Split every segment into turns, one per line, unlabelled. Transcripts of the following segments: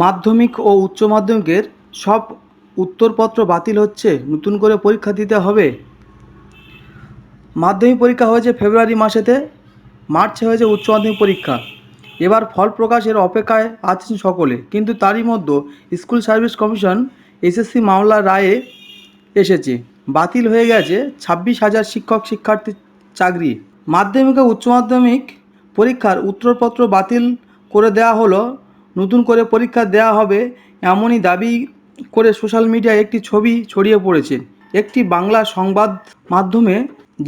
মাধ্যমিক ও উচ্চ মাধ্যমিকের সব উত্তরপত্র বাতিল হচ্ছে, নতুন করে পরীক্ষা দিতে হবে। মাধ্যমিক পরীক্ষা হয়েছে ফেব্রুয়ারি মাসেতে, মার্চে হয়েছে উচ্চ মাধ্যমিক পরীক্ষা। এবার ফল প্রকাশের অপেক্ষায় আছেন সকলে, কিন্তু তারই মধ্যে স্কুল সার্ভিস কমিশন এসএসসি মামলার রায়ে এসেছে। বাতিল হয়ে গেছে ছাব্বিশ হাজার শিক্ষক শিক্ষার্থীর চাকরি। মাধ্যমিক ও উচ্চ মাধ্যমিক পরীক্ষার উত্তরপত্র বাতিল করে দেওয়া হলো নতুন করে পরীক্ষা দেওয়া হবে এমনই দাবি করে সোশ্যাল মিডিয়ায় একটি ছবি ছড়িয়ে পড়েছে। একটি বাংলা সংবাদ মাধ্যমে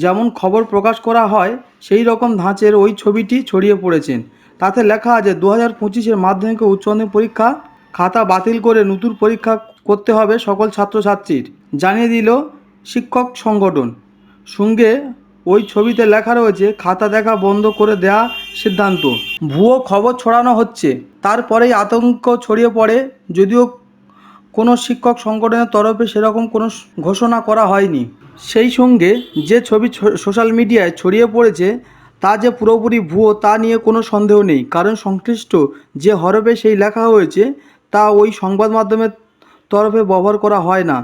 যেমন খবর প্রকাশ করা হয়, সেই রকম ধাঁচের ওই ছবিটি ছড়িয়ে পড়েছেন তাতে লেখা আছে দু হাজার পঁচিশের মাধ্যমিক ও উচ্চ মাধ্যমিক পরীক্ষা, খাতা বাতিল করে নতুন পরীক্ষা করতে হবে সকল ছাত্রছাত্রীর। জানিয়ে দিল শিক্ষক সংগঠন। সঙ্গে ওই ছবিতে লেখা রয়েছে, খাতা দেখা বন্ধ করে দেয়া সিদ্ধান্ত। ভুয়ো খবর ছড়ানো হচ্ছে। তারপরেই আতঙ্ক ছড়িয়ে পড়ে, যদিও কোনো শিক্ষক সংগঠনের তরফে সেরকম কোনো ঘোষণা করা হয়নি। সেই সঙ্গে যে ছবি সোশ্যাল মিডিয়ায় ছড়িয়ে পড়েছে, তা যে পুরোপুরি ভুয়ো, তা নিয়ে কোনো সন্দেহ নেই। কারণ সংশ্লিষ্ট যে হরফে সেই লেখা হয়েছে, তা ওই সংবাদ মাধ্যমের তরফে ব্যবহার করা হয় না।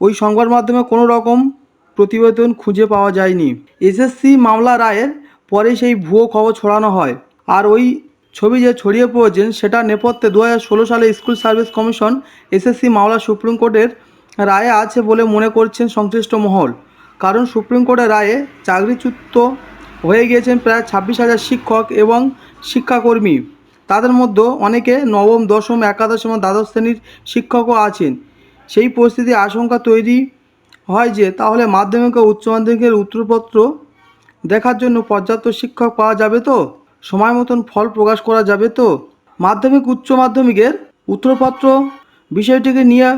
ওই সংবাদ মাধ্যমে কোনো রকম প্রতিবেদন খুঁজে পাওয়া যায়নি। এসএসসি মামলা রায়ের পরে সেই ভুয়ো খবর ছড়ানো হয়। আর ওই ছবি যে ছড়িয়ে পড়েছেন, সেটা নেপথ্যে দু হাজার ষোলো সালে স্কুল সার্ভিস কমিশন এসএসসি মামলা সুপ্রিম কোর্টের রায়ে আছে বলে মনে করছেন সংশ্লিষ্ট মহল। কারণ সুপ্রিম কোর্টের রায়ে চাকরিচ্যুত হয়ে গিয়েছেন প্রায় ছাব্বিশ হাজার শিক্ষক এবং শিক্ষাকর্মী। তাদের মধ্যে অনেকে নবম, দশম, একাদশ এবং দ্বাদশ শ্রেণির শিক্ষকও আছেন। সেই পরিস্থিতি আশঙ্কা তৈরি হয় যে, তাহলে মাধ্যমিক ও উচ্চ মাধ্যমিকের উত্তরপত্র দেখার জন্য পর্যাপ্ত শিক্ষক পাওয়া যাবে তো? সময় মতন ফল প্রকাশ করা যাবে তো? মাধ্যমিক, উচ্চ মাধ্যমিকের উত্তরপত্র বিষয়টিকে নিয়ে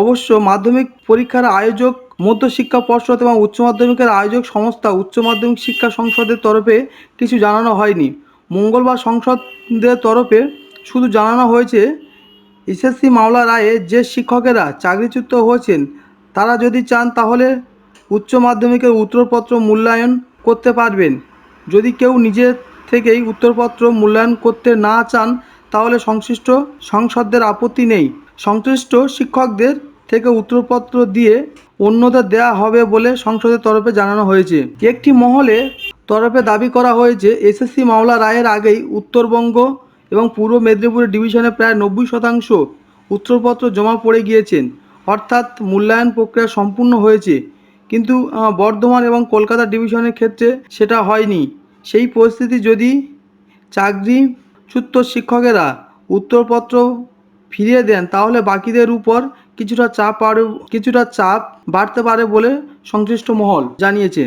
অবশ্য মাধ্যমিক পরীক্ষার আয়োজক, মধ্যশিক্ষা পর্ষদ এবং উচ্চ মাধ্যমিকের আয়োজক সংস্থা, উচ্চ মাধ্যমিক শিক্ষা সংসদের তরফে কিছু জানানো হয়নি। মঙ্গলবার সংসদের তরফে শুধু জানানো হয়েছে, এসএসসি মামলা রায়ে যে শিক্ষকেরা চাকরিচ্যুত হয়েছেন তারা যদি চান তাহলে উচ্চ মাধ্যমিকের উত্তরপত্র মূল্যায়ন করতে পারবেন। যদি কেউ নিজের থেকেই উত্তরপত্র মূল্যায়ন করতে না চান, তাহলে সংশ্লিষ্ট সংসদদের আপত্তি নেই। সংশ্লিষ্ট শিক্ষকদের থেকে উত্তরপত্র দিয়ে অন্যদের দেয়া হবে বলে সংসদের তরফে জানানো হয়েছে। একটি মহলে তরফে দাবি করা হয়েছে এসএসসি মামলা রায়ের আগেই উত্তরবঙ্গ এবং পূর্ব মেদিনীপুরের ডিভিশনে প্রায় নব্বই শতাংশ উত্তরপত্র জমা পড়ে গিয়েছেন। অর্থাৎ মূল্যায়ন প্রক্রিয়া সম্পূর্ণ হয়েছে। কিন্তু বর্ধমান এবং কলকাতা ডিভিশনের ক্ষেত্রে সেটা হয়নি। সেই পরিস্থিতি যদি চাকরি সূত্র শিক্ষকেরা উত্তরপত্র ফিরিয়ে দেন, তাহলে বাকিদের উপর কিছুটা চাপ আর কিছুটা চাপ বাড়তে পারে বলে সংশ্লিষ্ট মহল জানিয়েছে।